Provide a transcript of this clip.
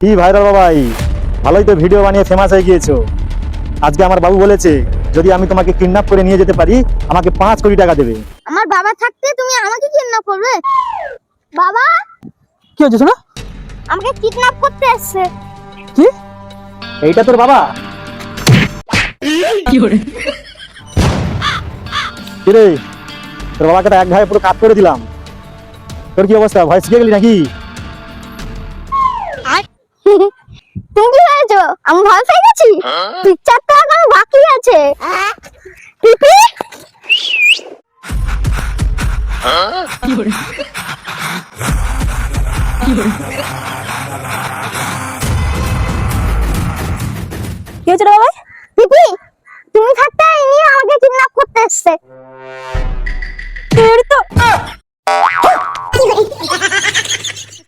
কি ভাইরাল বাবাই ভালোই তো ভিডিও বানিয়ে ফেমাস হয়ে গিয়েছো। আজকে আমার বাবু বলেছে যদি আমি তোমাকে কিডন্যাপ করে নিয়ে যেতে পারি আমাকে পাঁচ কোটি টাকা দেবে। আমার বাবা থাকতে তুমি আমাকে কিডন্যাপ করবে? বাবা? কি হচ্ছে শোনা? আমাকে কিডন্যাপ করতে এসেছে। কি? এইটা তোর বাবা? কিরে? তোর বাবাকে তো এক ভাই পুরো কাট করে দিলাম। তোর কি অবস্থা? ভয় শিখে গেলি নাকি? আমি ভয় পেয়ে গেছি। পিকচার তো এখন বাকি আছে। পিপি কি হয়েছে বাবা পিপি